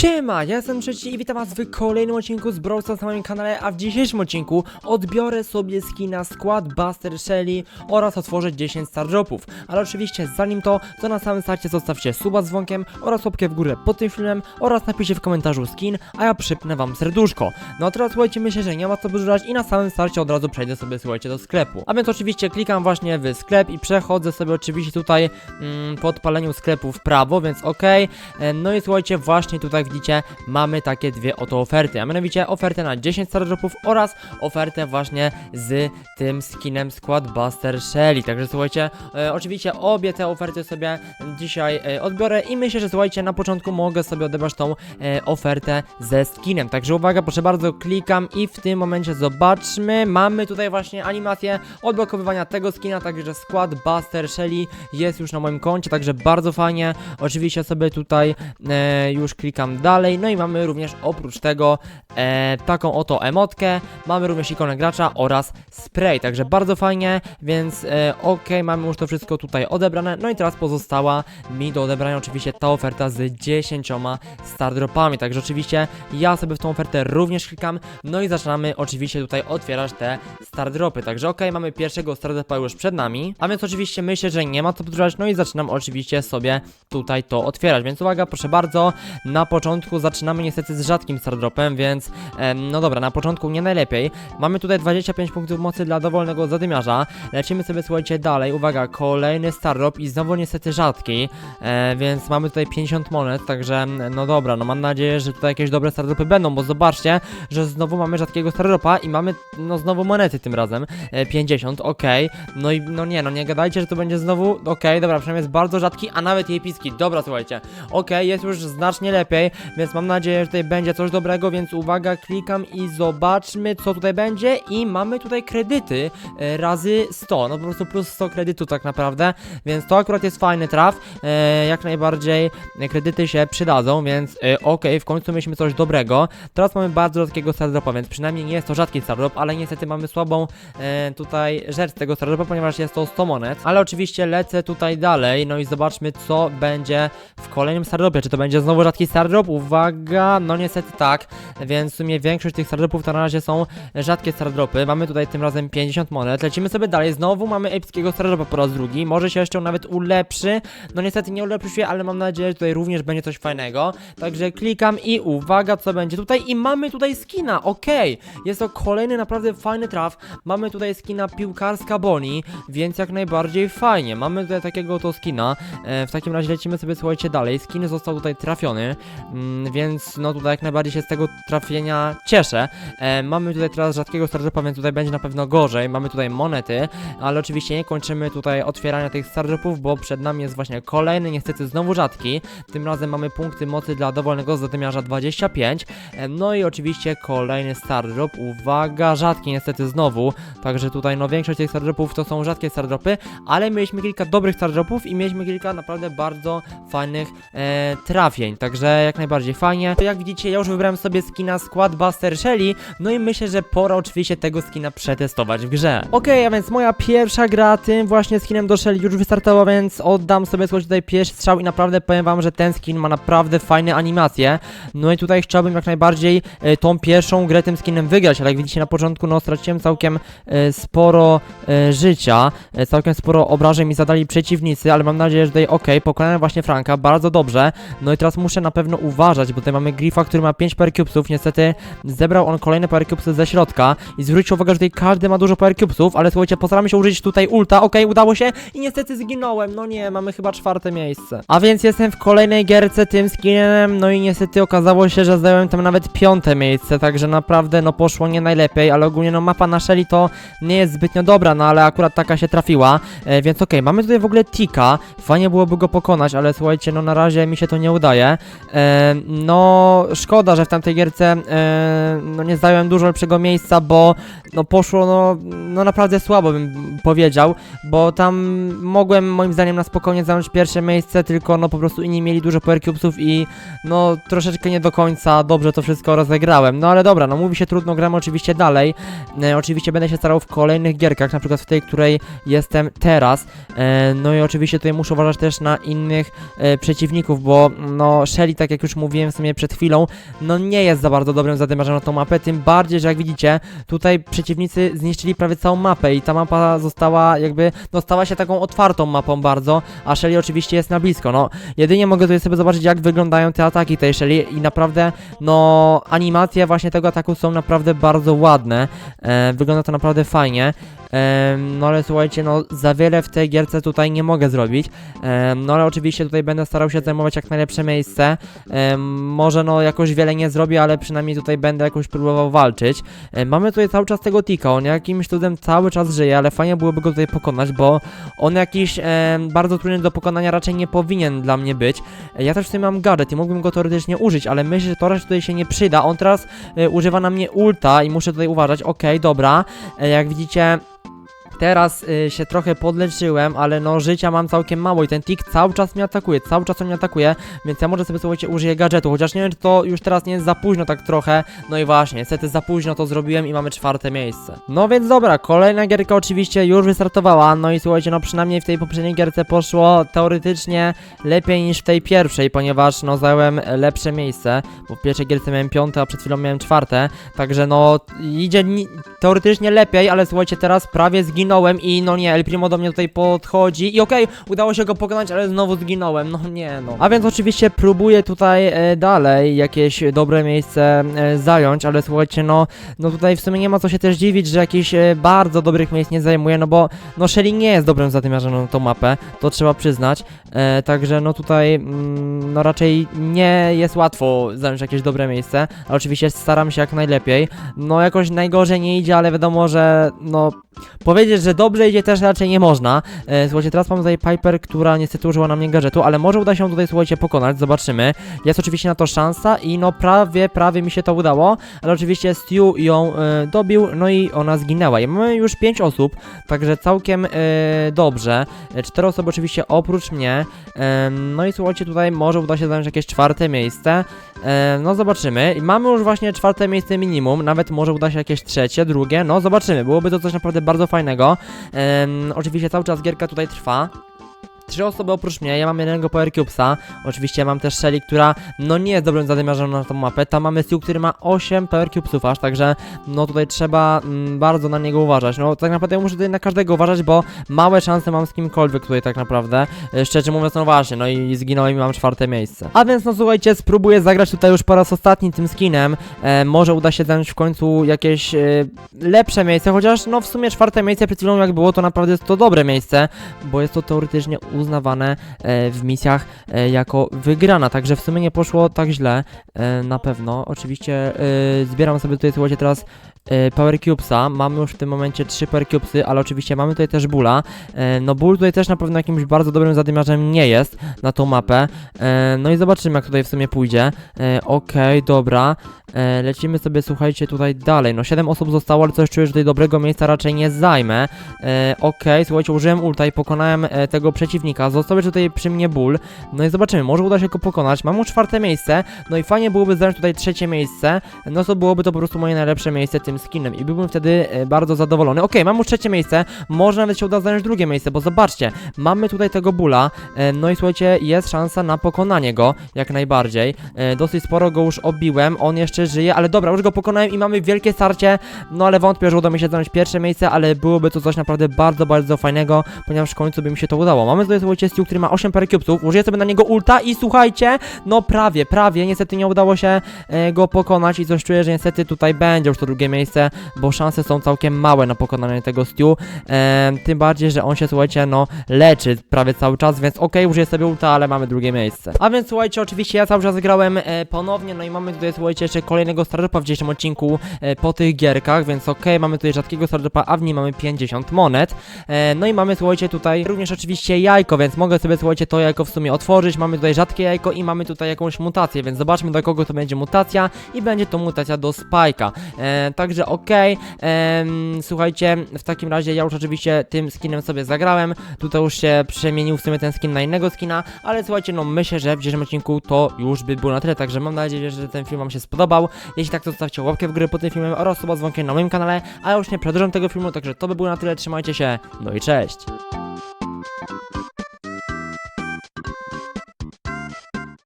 Siema, ja jestem Trzeci i witam was w kolejnym odcinku z Brawl na moim kanale, a w dzisiejszym odcinku odbiorę sobie skina Squad Buster Shelly oraz otworzę 10 Star Dropów. Ale oczywiście zanim to, to na samym starcie zostawcie suba z dzwonkiem oraz łapkę w górę pod tym filmem oraz napiszcie w komentarzu skin, a ja przypnę wam serduszko. No teraz słuchajcie, myślę, że nie ma co przedłużać i na samym starcie od razu przejdę sobie, słuchajcie, do sklepu. A więc oczywiście klikam właśnie w sklep i przechodzę sobie oczywiście tutaj mm, po odpaleniu sklepu w prawo, więc ok. No i słuchajcie, właśnie tutaj widzicie, mamy takie dwie oto oferty, a mianowicie ofertę na 10 Star Dropów oraz ofertę właśnie z tym skinem Squad Buster Shelly. Także słuchajcie, e, oczywiście obie te oferty sobie dzisiaj e, odbiorę i myślę, że słuchajcie, na początku mogę sobie odebrać tą e, ofertę ze skinem. Także uwaga, proszę bardzo, klikam i w tym momencie zobaczmy, mamy tutaj właśnie animację odblokowywania tego skina, także Squad Buster Shelly jest już na moim koncie, także bardzo fajnie. Oczywiście sobie tutaj e, już klikam dalej, no i mamy również oprócz tego e, taką oto emotkę, mamy również ikonę gracza oraz spray, także bardzo fajnie, więc e, ok, mamy już to wszystko tutaj odebrane, no i teraz pozostała mi do odebrania oczywiście ta oferta z 10 star dropami, także oczywiście ja sobie w tą ofertę również klikam, no i zaczynamy oczywiście tutaj otwierać te star dropy, także ok, mamy pierwszego star dropa już przed nami, a więc oczywiście myślę, że nie ma co podróżować, no i zaczynam oczywiście sobie tutaj to otwierać, więc uwaga, proszę bardzo, na początku zaczynamy niestety z rzadkim star dropem, więc no dobra, na początku nie najlepiej, mamy tutaj 25 punktów mocy dla dowolnego zadymiarza, lecimy sobie słuchajcie dalej, uwaga, kolejny star drop i znowu niestety rzadki, e, więc mamy tutaj 50 monet, także no dobra, no mam nadzieję, że tutaj jakieś dobre star dropy będą, bo zobaczcie, że znowu mamy rzadkiego star dropa i mamy no znowu monety tym razem, e, 50, okej, no i no nie, no nie gadajcie, że to będzie znowu, okej, dobra, przynajmniej jest bardzo rzadki, a nawet i epicki, dobra, słuchajcie, okej, jest już znacznie lepiej, więc mam nadzieję, że tutaj będzie coś dobrego, więc uwaga, klikam i zobaczmy, co tutaj będzie. I mamy tutaj kredyty e, razy 100, no po prostu plus 100 kredytu tak naprawdę, więc to akurat jest fajny traf, e, jak najbardziej kredyty się przydadzą, więc e, okej, w końcu mieliśmy coś dobrego, teraz mamy bardzo rzadkiego stardropa, więc przynajmniej nie jest to rzadki stardrop, ale niestety mamy słabą e, tutaj rzecz tego stardropa, ponieważ jest to 100 monet, ale oczywiście lecę tutaj dalej, no i zobaczmy, co będzie w kolejnym stardropie, czy to będzie znowu rzadki stardrop, uwaga, no niestety tak, więc w sumie większość tych stardropów to na razie są rzadkie stardropy, mamy tutaj tym razem 50 monet, lecimy sobie dalej, znowu mamy epickiego stardropa po raz drugi, może się jeszcze nawet ulepszy, no niestety nie ulepszy się, ale mam nadzieję, że tutaj również będzie coś fajnego, także klikam i uwaga, co będzie tutaj. I mamy tutaj skina, okej, jest to kolejny naprawdę fajny traf, mamy tutaj skina piłkarska Boni, więc jak najbardziej fajnie, mamy tutaj takiego to skina, e, w takim razie lecimy sobie, słuchajcie, dalej, skin został tutaj trafiony, mm, więc no tutaj jak najbardziej się z tego trafienia cieszę, e, mamy tutaj teraz rzadkiego stardropa, więc tutaj będzie na pewno gorzej, mamy tutaj monety, ale oczywiście nie kończymy tutaj otwierania tych stardropów, bo przed nami jest właśnie kolejny, niestety znowu rzadki, tym razem mamy punkty mocy dla dowolnego zadymiarza 25, e, no i oczywiście kolejny stardrop, uwaga, rzadki niestety znowu, także tutaj no większość tych stardropów to są rzadkie stardropy, ale mieliśmy kilka dobrych stardropów i mieliśmy kilka naprawdę bardzo fajnych e, trafień, także jak najbardziej fajnie. To jak widzicie, ja już wybrałem sobie skina Squad Buster Shelly, no i myślę, że pora oczywiście tego skina przetestować w grze. Okej, a więc moja pierwsza gra tym właśnie skinem do Shelly już wystartowała, więc oddam sobie słuchajcie tutaj pierwszy strzał i naprawdę powiem wam, że ten skin ma naprawdę fajne animacje. No i tutaj chciałbym jak najbardziej e, tą pierwszą grę tym skinem wygrać, ale jak widzicie na początku, no straciłem całkiem e, sporo e, życia, e, całkiem sporo obrażeń mi zadali przeciwnicy, ale mam nadzieję, że tutaj ok, pokonałem właśnie Franka, bardzo dobrze. No i teraz muszę na pewno bo tutaj mamy Griffa, który ma 5 power cubesów, niestety zebrał on kolejne power cubesy ze środka i zwróćcie uwagę, że tutaj każdy ma dużo power cubesów, ale słuchajcie, postaramy się użyć tutaj ulta, ok, udało się i niestety zginąłem, no nie, mamy chyba czwarte miejsce. A więc jestem w kolejnej gierce tym skinem, no i niestety okazało się, że zająłem tam nawet piąte miejsce, także naprawdę no poszło nie najlepiej, ale ogólnie no mapa na Shelly to nie jest zbytnio dobra, no ale akurat taka się trafiła, e, więc okej, mamy tutaj w ogóle Tika, fajnie byłoby go pokonać, ale słuchajcie, no na razie mi się to nie udaje, e, no szkoda, że w tamtej gierce e, no nie zająłem dużo lepszego miejsca, bo no poszło no, no naprawdę słabo bym powiedział, bo tam mogłem moim zdaniem na spokojnie zająć pierwsze miejsce, tylko no po prostu inni mieli dużo power cubesów i no troszeczkę nie do końca dobrze to wszystko rozegrałem, no ale dobra, no mówi się trudno, gramy oczywiście dalej, e, oczywiście będę się starał w kolejnych gierkach, na przykład w tej, której jestem teraz, e, no i oczywiście tutaj muszę uważać też na innych e, przeciwników, bo no Shelly, tak jak już już mówiłem w sumie przed chwilą, no nie jest za bardzo dobrym zadymiarzem na tą mapę, tym bardziej, że jak widzicie, tutaj przeciwnicy zniszczyli prawie całą mapę i ta mapa została jakby, no stała się taką otwartą mapą bardzo, a Shelly oczywiście jest na blisko, no. Jedynie mogę tutaj sobie zobaczyć jak wyglądają te ataki tej Shelly i naprawdę, no animacje właśnie tego ataku są naprawdę bardzo ładne, e, wygląda to naprawdę fajnie, No ale słuchajcie, no za wiele w tej gierce tutaj nie mogę zrobić. No ale oczywiście tutaj będę starał się zajmować jak najlepsze miejsce. Może no jakoś wiele nie zrobię, ale przynajmniej tutaj będę jakoś próbował walczyć. Mamy tutaj cały czas tego Tika, on jakimś cudem cały czas żyje, ale fajnie byłoby go tutaj pokonać, bo on jakiś bardzo trudny do pokonania raczej nie powinien dla mnie być. Ja też tutaj mam gadżet i mógłbym go teoretycznie użyć, ale myślę, że to raczej tutaj się nie przyda. On teraz e, używa na mnie ulta i muszę tutaj uważać. Okej, dobra. E, jak widzicie, Teraz y, się trochę podleczyłem, ale no życia mam całkiem mało i ten tik cały czas mnie atakuje, cały czas on mnie atakuje, więc ja może sobie słuchajcie użyję gadżetu, chociaż nie wiem czy to już teraz nie jest za późno tak trochę, no i właśnie, niestety za późno to zrobiłem i mamy czwarte miejsce. No więc dobra, kolejna gierka oczywiście już wystartowała, no i słuchajcie, no przynajmniej w tej poprzedniej gierce poszło teoretycznie lepiej niż w tej pierwszej, ponieważ no zająłem lepsze miejsce, bo w pierwszej gierce miałem piąte, a przed chwilą miałem czwarte, także no idzie ni- teoretycznie lepiej, ale słuchajcie, teraz prawie zginąłem i no nie, El Primo do mnie tutaj podchodzi. I okej, udało się go pokonać, ale znowu zginąłem, no nie no. A więc oczywiście próbuję tutaj e, dalej jakieś dobre miejsce e, zająć, ale słuchajcie, no, no tutaj w sumie nie ma co się też dziwić, że jakichś e, bardzo dobrych miejsc nie zajmuję, no bo no Shelly nie jest dobrym zadymiarzem na tą mapę, to trzeba przyznać, e, także no tutaj mm, no raczej nie jest łatwo zająć jakieś dobre miejsce, ale oczywiście staram się jak najlepiej, no jakoś najgorzej nie idzie, ale wiadomo, że no Powiedzieć, że dobrze idzie też raczej nie można. E, słuchajcie, teraz mam tutaj Piper, która niestety użyła na mnie gadżetu, ale może uda się tutaj, słuchajcie, pokonać, zobaczymy. Jest oczywiście na to szansa i no prawie, prawie mi się to udało, ale oczywiście Stu ją e, dobił, no i ona zginęła. I mamy już 5 osób, także całkiem e, dobrze. E, Cztery osoby oczywiście oprócz mnie. E, no i słuchajcie, tutaj może uda się zająć jakieś czwarte miejsce. E, no zobaczymy. I mamy już właśnie czwarte miejsce minimum, nawet może uda się jakieś trzecie, drugie, no zobaczymy. Byłoby to coś naprawdę bardzo fajnego. Em, oczywiście cały czas gierka tutaj trwa. Trzy osoby oprócz mnie, ja mam jednego Power Cubesa, oczywiście mam też Shelly, która no nie jest dobrym zadymiarzem na tą mapę, tam mamy Stu, który ma 8 Power Cubesów aż, także no tutaj trzeba mm, bardzo na niego uważać, no tak naprawdę muszę tutaj na każdego uważać, bo małe szanse mam z kimkolwiek tutaj tak naprawdę, E, szczerze mówiąc no właśnie, no i zginąłem i mam czwarte miejsce. A więc no słuchajcie, spróbuję zagrać tutaj już po raz ostatni tym skinem, e, może uda się zająć w końcu jakieś e, lepsze miejsce, chociaż no w sumie czwarte miejsce przed chwilą jak było, to naprawdę jest to dobre miejsce, bo jest to teoretycznie uznawane e, w misjach e, jako wygrana, także w sumie nie poszło tak źle, e, na pewno. Oczywiście zbieram sobie tutaj, słuchajcie, teraz Power Cubesa, mamy już w tym momencie trzy Power Cubesy, ale oczywiście mamy tutaj też Bula, e, no Bull tutaj też na pewno jakimś bardzo dobrym zadymiarzem nie jest na tą mapę, e, no i zobaczymy jak tutaj w sumie pójdzie, e, okej, dobra, e, lecimy sobie, słuchajcie, tutaj dalej, no 7 osób zostało, ale coś czuję, że tutaj dobrego miejsca raczej nie zajmę, E, Okej, słuchajcie, użyłem ulta i pokonałem e, tego przeciwnika. Został jeszcze tutaj przy mnie ból. No i zobaczymy, może uda się go pokonać. Mam już czwarte miejsce, no i fajnie byłoby zająć tutaj trzecie miejsce. No to byłoby to po prostu moje najlepsze miejsce tym skinem i byłbym wtedy e, bardzo zadowolony. Okej, mam już trzecie miejsce, może nawet się uda zająć drugie miejsce, bo zobaczcie, mamy tutaj tego bóla. E, no i słuchajcie, jest szansa na pokonanie go, jak najbardziej. E, dosyć sporo go już obiłem, on jeszcze żyje, ale dobra, już go pokonałem i mamy wielkie starcie. No ale wątpię, że uda mi się zająć pierwsze miejsce, ale byłoby to coś naprawdę bardzo, bardzo fajnego, ponieważ w końcu by mi się to udało. Mamy tutaj słuchajcie Stu, który ma 8 percubesów, użyję sobie na niego ulta i słuchajcie, no prawie, prawie, niestety nie udało się go pokonać i coś czuję, że niestety tutaj będzie już to drugie miejsce, bo szanse są całkiem małe na pokonanie tego Stu, e, tym bardziej, że on się słuchajcie, no leczy prawie cały czas, więc okej, użyję sobie ulta, ale mamy drugie miejsce. A więc słuchajcie, oczywiście ja cały czas grałem e, ponownie, no i mamy tutaj słuchajcie jeszcze kolejnego startupa w dzisiejszym odcinku e, po tych gierkach, więc okej, mamy tutaj rzadkiego startupa, a w nim mamy 50 monet. E, no i mamy, słuchajcie, tutaj również oczywiście jajko, więc mogę sobie, słuchajcie, to jajko w sumie otworzyć. Mamy tutaj rzadkie jajko i mamy tutaj jakąś mutację, więc zobaczmy do kogo to będzie mutacja i będzie to mutacja do Spike'a. E, także okej, em, słuchajcie, w takim razie ja już oczywiście tym skinem sobie zagrałem. Tutaj już się przemienił w sumie ten skin na innego skina, ale słuchajcie, no myślę, że w dzisiejszym odcinku to już by było na tyle, także mam nadzieję, że ten film wam się spodobał. Jeśli tak, to zostawcie łapkę w górę pod tym filmem oraz suba dzwonkiem na moim kanale, a ja już nie przedłużam tego filmu, także to by było na tyle, trzymajcie się, no i cześć!